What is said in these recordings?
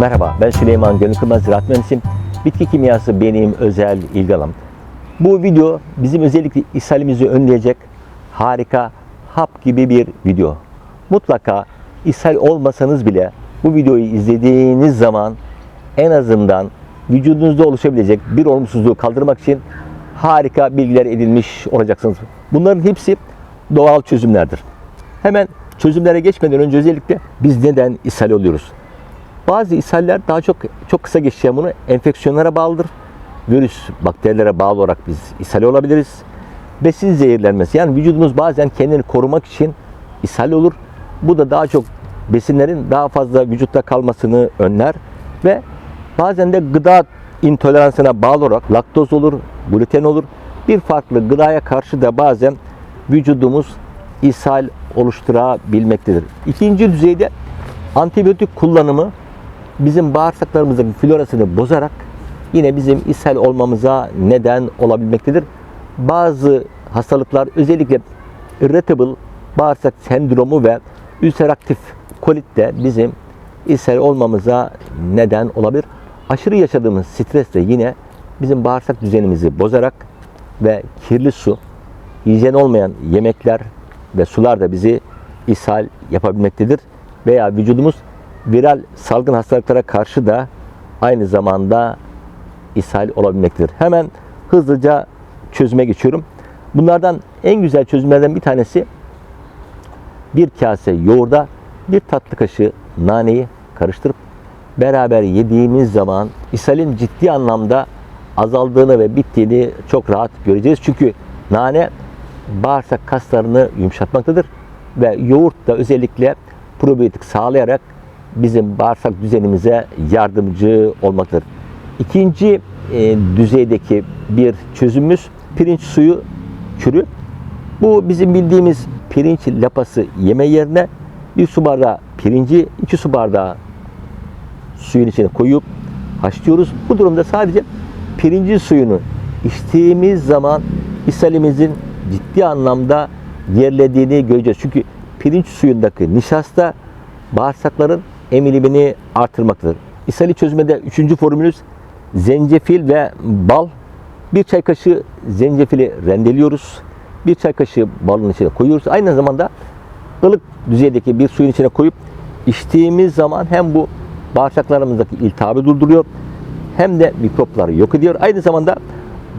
Merhaba, ben Süleyman Gönül Kırmaz Ziraat Mühendisiyim. Bitki kimyası benim özel ilgi. Bu video bizim özellikle ishalimizi önleyecek harika hap gibi bir video. Mutlaka ishal olmasanız bile bu videoyu izlediğiniz zaman en azından vücudunuzda oluşabilecek bir olumsuzluğu kaldırmak için harika bilgiler edinmiş olacaksınız. Bunların hepsi doğal çözümlerdir. Hemen çözümlere geçmeden önce özellikle biz neden ishal oluyoruz? Bazı ishaller daha çok çok kısa geçiyor bunu enfeksiyonlara bağlıdır. Virüs, bakterilere bağlı olarak biz ishal olabiliriz. Besin zehirlenmesi yani vücudumuz bazen kendini korumak için ishal olur. Bu da daha çok besinlerin daha fazla vücutta kalmasını önler ve bazen de gıda intoleransına bağlı olarak laktoz olur, gluten olur. Bir farklı gıdaya karşı da bazen vücudumuz ishal oluşturabilmektedir. İkinci düzeyde antibiyotik kullanımı bizim bağırsaklarımızdaki florasını bozarak yine bizim ishal olmamıza neden olabilmektedir. Bazı hastalıklar özellikle irritable bağırsak sendromu ve ülseraktif kolit de bizim ishal olmamıza neden olabilir. Aşırı yaşadığımız stres de yine bizim bağırsak düzenimizi bozarak ve kirli su, hijyen olmayan yemekler ve sular da bizi ishal yapabilmektedir. Veya vücudumuz viral salgın hastalıklara karşı da aynı zamanda ishal olabilmektedir. Hemen hızlıca çözüme geçiyorum. Bunlardan en güzel çözümlerden bir tanesi bir kase yoğurda bir tatlı kaşığı naneyi karıştırıp beraber yediğimiz zaman ishalin ciddi anlamda azaldığını ve bittiğini çok rahat göreceğiz. Çünkü nane bağırsak kaslarını yumuşatmaktadır ve yoğurt da özellikle probiyotik sağlayarak bizim bağırsak düzenimize yardımcı olmaktadır. İkinci e, düzeydeki bir çözümümüz pirinç suyu kürü. Bu bizim bildiğimiz pirinç lapası yeme yerine bir su bardağı pirinci, iki su bardağı suyun içine koyup haşlıyoruz. Bu durumda sadece pirinci suyunu içtiğimiz zaman ishalimizin ciddi anlamda yerlediğini göreceğiz. Çünkü pirinç suyundaki nişasta bağırsakların emilimini artırmaktadır. İshali çözmede üçüncü formülümüz zencefil ve bal. Bir çay kaşığı zencefili rendeliyoruz. Bir çay kaşığı balın içine koyuyoruz. Aynı zamanda ılık düzeydeki bir suyun içine koyup içtiğimiz zaman hem bu bağırsaklarımızdaki iltihabı durduruyor hem de mikropları yok ediyor. Aynı zamanda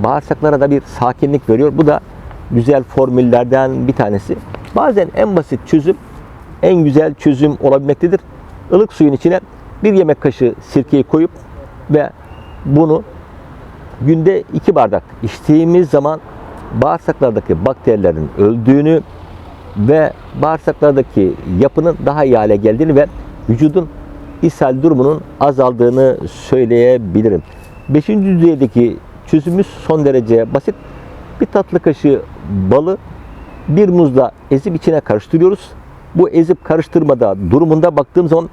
bağırsaklara da bir sakinlik veriyor. Bu da güzel formüllerden bir tanesi. Bazen en basit çözüm en güzel çözüm olabilmektedir. Ilık suyun içine bir yemek kaşığı sirkeyi koyup ve bunu günde iki bardak içtiğimiz zaman bağırsaklardaki bakterilerin öldüğünü ve bağırsaklardaki yapının daha iyi hale geldiğini ve vücudun ishal durumunun azaldığını söyleyebilirim. Beşinci düzeydeki çözümümüz son derece basit. Bir tatlı kaşığı balı bir muzla ezip içine karıştırıyoruz. Bu ezip karıştırmada durumunda baktığım zaman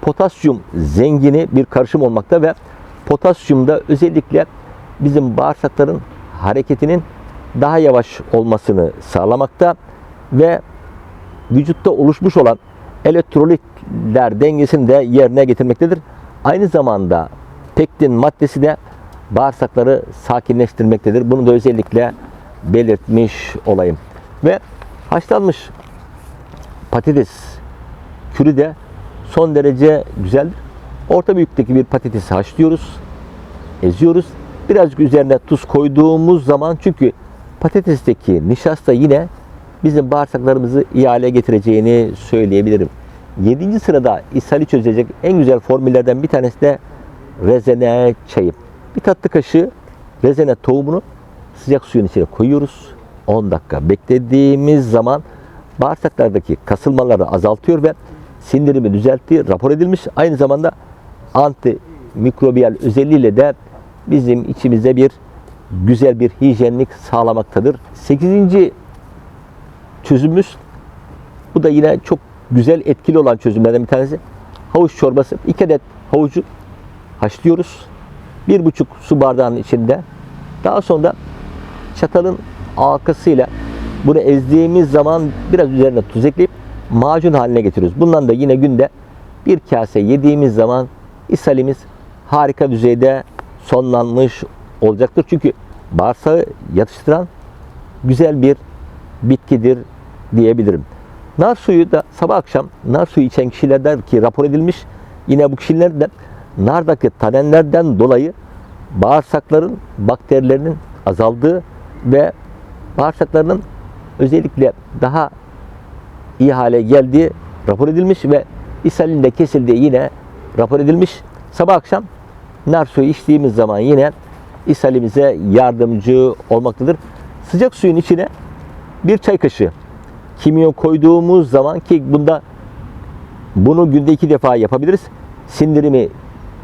potasyum zengini bir karışım olmakta ve potasyumda özellikle bizim bağırsakların hareketinin daha yavaş olmasını sağlamakta ve vücutta oluşmuş olan elektrolitler dengesini de yerine getirmektedir. Aynı zamanda pektin maddesi de bağırsakları sakinleştirmektedir. Bunu da özellikle belirtmiş olayım. Ve haşlanmış patates kürü de son derece güzeldir. Orta büyüklükteki bir patatesi haşlıyoruz, eziyoruz. Birazcık üzerine tuz koyduğumuz zaman çünkü patatesteki nişasta yine bizim bağırsaklarımızı iyi hale getireceğini söyleyebilirim. 7. sırada ishali çözecek en güzel formüllerden bir tanesi de rezene çayı. Bir tatlı kaşığı rezene tohumunu sıcak suyun içine koyuyoruz. 10 dakika beklediğimiz zaman bağırsaklardaki kasılmaları azaltıyor ve sindirimi düzelttiği rapor edilmiş. Aynı zamanda antimikrobiyal özelliğiyle de bizim içimize bir güzel bir hijyenlik sağlamaktadır. 8. çözümümüz bu da yine çok güzel etkili olan çözümlerden bir tanesi. Havuç çorbası. 2 adet havucu haşlıyoruz. 1,5 su bardağının içinde. Daha sonra çatalın halkasıyla bunu ezdiğimiz zaman biraz üzerine tuz ekleyip macun haline getiriyoruz. Bundan da yine günde bir kase yediğimiz zaman ishalimiz harika düzeyde sonlanmış olacaktır. Çünkü bağırsağı yatıştıran güzel bir bitkidir diyebilirim. Nar suyu da sabah akşam nar suyu içen kişilerde ki rapor edilmiş yine bu kişilerde nardaki tanenlerden dolayı bağırsakların bakterilerinin azaldığı ve bağırsaklarının özellikle daha iyi hale geldiği rapor edilmiş ve ishalin de kesildiği yine rapor edilmiş. Sabah akşam nar suyu içtiğimiz zaman yine ishalimize yardımcı olmaktadır. Sıcak suyun içine bir çay kaşığı kimyon koyduğumuz zaman ki bunda bunu günde iki defa yapabiliriz. Sindirimi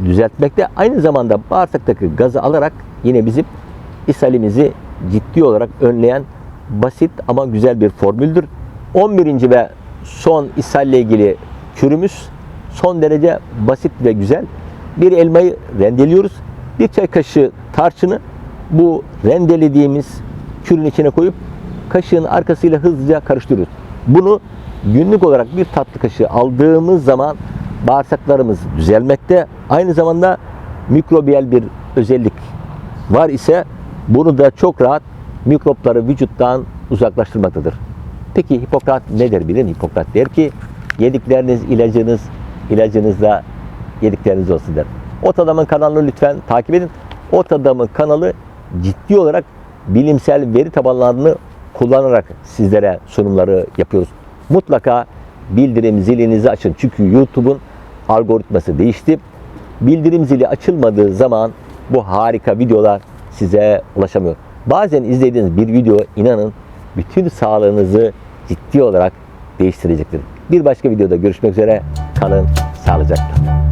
düzeltmekte aynı zamanda bağırsaktaki gazı alarak yine bizim ishalimizi ciddi olarak önleyen basit ama güzel bir formüldür. 11. ve son ishalle ilgili kürümüz son derece basit ve güzel. Bir elmayı rendeliyoruz. Bir çay kaşığı tarçını bu rendelediğimiz kürün içine koyup kaşığın arkasıyla hızlıca karıştırıyoruz. Bunu günlük olarak bir tatlı kaşığı aldığımız zaman bağırsaklarımız düzelmekte. Aynı zamanda mikrobiyal bir özellik var ise bunu da çok rahat mikropları vücuttan uzaklaştırmaktadır. Peki Hipokrat ne der bilir? Hipokrat der ki yedikleriniz ilacınız, ilacınız da yedikleriniz olsun der. Ot Adam'ın kanalını lütfen takip edin. Ot Adam'ın kanalı ciddi olarak bilimsel veri tabanlarını kullanarak sizlere sunumları yapıyoruz. Mutlaka bildirim zilinizi açın. Çünkü YouTube'un algoritması değişti. Bildirim zili açılmadığı zaman bu harika videolar size ulaşamıyor. Bazen izlediğiniz bir video inanın bütün sağlığınızı ciddi olarak değiştirecektir. Bir başka videoda görüşmek üzere. Kalın sağlıcakla.